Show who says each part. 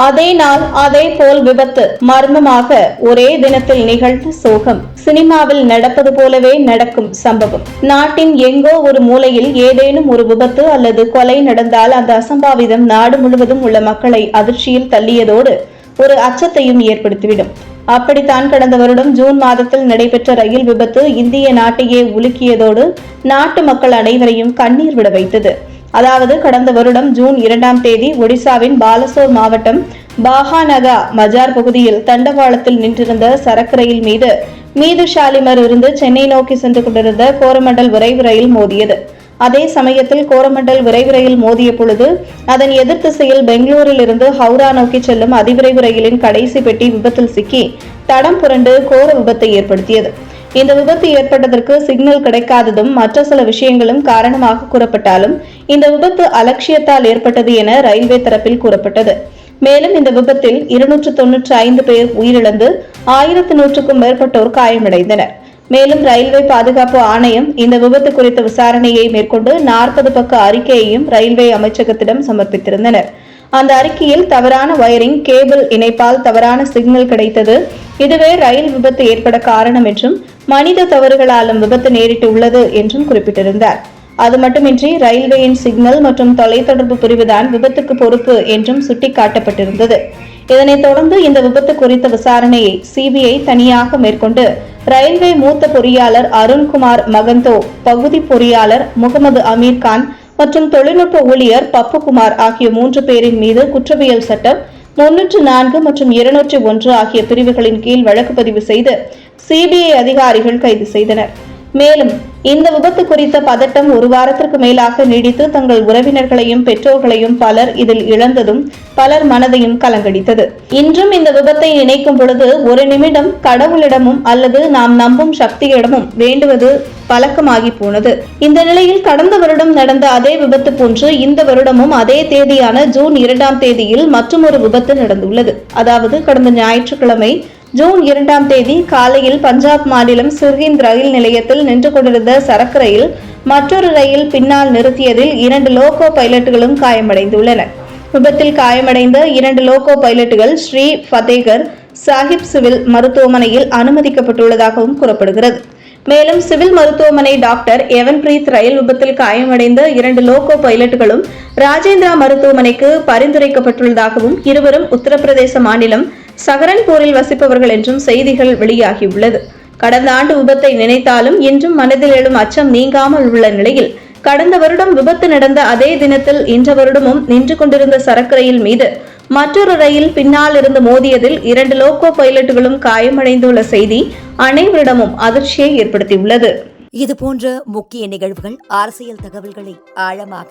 Speaker 1: அதே நாள் அதே போல் விபத்து. மர்மமாக ஒரே தினத்தில் நிகழ்ந்த சோகம். சினிமாவில் நடப்பது போலவே நடக்கும் சம்பவம். நாட்டின் எங்கோ ஒரு மூலையில் ஏதேனும் ஒரு விபத்து அல்லது கொலை நடந்தால் அந்த அசம்பாவிதம் நாடு முழுவதும் உள்ள மக்களை அதிர்ச்சியில் தள்ளியதோடு ஒரு அச்சத்தையும் ஏற்படுத்திவிடும். அப்படித்தான் கடந்த வருடம் ஜூன் மாதத்தில் நடைபெற்ற ரயில் விபத்து இந்திய நாட்டையே உலுக்கியதோடு நாட்டு மக்கள் அனைவரையும் கண்ணீர் விட வைத்தது. அதாவது கடந்த வருடம் ஜூன் இரண்டாம் தேதி ஒடிசாவின் பாலசோர் மாவட்டம் பாகாநகா மஜார் பகுதியில் தண்டவாளத்தில் நின்றிருந்த சரக்கு ரயில் மீது மீது ஷாலிமர் இருந்து சென்னை நோக்கி சென்று கொண்டிருந்த கோரமண்டல் விரைவு ரயில் மோதியது. அதே சமயத்தில் கோரமண்டல் விரைவு ரயில் மோதிய பொழுது அதன் எதிர் திசையில் பெங்களூரில் இருந்து ஹவுரா நோக்கி செல்லும் அதிவிரைவு ரயிலின் கடைசி பெட்டி விபத்தில் சிக்கி தடம் புரண்டு கோர விபத்தை ஏற்படுத்தியது. இந்த விபத்து ஏற்பட்டதற்கு சிக்னல் கிடைக்காததும் மற்ற சில விஷயங்களும் காரணமாக கூறப்பட்டாலும் இந்த விபத்து அலட்சியத்தால் ஏற்பட்டது என ரயில்வே தரப்பில் கூறப்பட்டது. மேலும் இந்த விபத்தில் இருநூற்று தொன்னூற்றி ஐந்து பேர் உயிரிழந்து ஆயிரத்து நூற்றுக்கும் மேற்பட்டோர் காயமடைந்தனர். மேலும் ரயில்வே பாதுகாப்பு ஆணையம் இந்த விபத்து குறித்த விசாரணையை மேற்கொண்டு நாற்பது பக்க அறிக்கையையும் ரயில்வே அமைச்சகத்திடம் சமர்ப்பித்திருந்தனர். அந்த அறிக்கையில் தவறான வயரிங் கேபிள் இணைப்பால் தவறான சிக்னல் கிடைத்தது. இதுவே ரயில் விபத்து ஏற்பட காரணம் என்றும் மனித தவறுகளாலும் விபத்து நேரிட்டு உள்ளது என்றும் குறிப்பிட்டிருந்தார். அது மட்டுமின்றி ரயில்வேயின் சிக்னல் மற்றும் தொலைத்தொடர்பு பிரிவுதான் விபத்துக்கு பொறுப்பு என்றும் சுட்டிக்காட்டப்பட்டிருந்தது. இதனைத் தொடர்ந்து இந்த விபத்து குறித்த விசாரணையை சிபிஐ தனியாக மேற்கொண்டு ரயில்வே மூத்த பொறியாளர் அருண்குமார் மகந்தோ பகுதி பொறியாளர் முகமது அமீர் கான் மற்றும் தொழில்நுட்ப ஊழியர் பப்புகுமார் ஆகிய மூன்று பேரின் மீது குற்றவியல் சட்டம் முன்னூற்று நான்கு மற்றும் இருநூற்றி ஒன்று ஆகிய பிரிவுகளின் கீழ் வழக்கு பதிவு செய்து சிபிஐ அதிகாரிகள் கைது செய்தனர். மேலும் இந்த விபத்து குறித்த பதட்டம் ஒரு வாரத்திற்கு மேலாக நீடித்து தங்கள் உறவினர்களையும் பெற்றோர்களையும் பலர் இதில் இழந்ததும் பலர் மனதையும் கலங்கடித்தது. இன்றும் இந்த விபத்தை நினைக்கும் பொழுது ஒரு நிமிடம் கடவுளிடமும் அல்லது நாம் நம்பும் சக்தியிடமும் வேண்டுவது பழக்கமாகி போனது. இந்த நிலையில் கடந்த வருடம் நடந்த அதே விபத்து போன்று இந்த வருடமும் அதே தேதியான ஜூன் இரண்டாம் தேதியில் மற்றொரு விபத்து நடந்துள்ளது. அதாவது கடந்த ஞாயிற்றுக்கிழமை ஜூன் இரண்டாம் தேதி காலையில் பஞ்சாப் மாநிலம் சிர்ஹிந்த் ரயில் நிலையத்தில் நின்று கொண்டிருந்த சரக்கு ரயில் மற்றொரு ரயில் பின்னால் நிறுத்தியதில் இரண்டு லோகோ பைலட்டுகளும் காயமடைந்துள்ளனர் விபத்தில் காயமடைந்த இரண்டு லோகோ பைலட்டுகள் ஸ்ரீ ஃபதேகர் சாஹிப் சிவில் மருத்துவமனையில் அனுமதிக்கப்பட்டுள்ளதாகவும் கூறப்படுகிறது. மேலும் சிவில் மருத்துவமனை டாக்டர் எவன்பிரீத் ரயில் விபத்தில் காயமடைந்த இரண்டு லோகோ பைலட்டுகளும் ராஜேந்திரா மருத்துவமனைக்கு பரிந்துரைக்கப்பட்டுள்ளதாகவும் இருவரும் உத்தரப்பிரதேச மாநிலம் சகரன்பூரில் வசிப்பவர்கள் என்றும் செய்திகள் வெளியாகியுள்ளது. கடந்த ஆண்டு விபத்தை நினைத்தாலும் இன்றும் மனதில் எழும் அச்சம் நீங்காமல் உள்ள நிலையில் கடந்த வருடம் விபத்து நடந்த அதே தினத்தில் இன்ற வருடமும் நின்று கொண்டிருந்த சரக்கு ரயில் மீது மற்றொரு ரயில் பின்னால் இருந்து மோதியதில் இரண்டு லோக்கோ பைலட்டுகளும் காயமடைந்துள்ள செய்தி அனைவரிடமும் அதிர்ச்சியை ஏற்படுத்தியுள்ளது.
Speaker 2: இதுபோன்ற முக்கிய நிகழ்வுகள் அரசியல் தகவல்களை ஆழமாக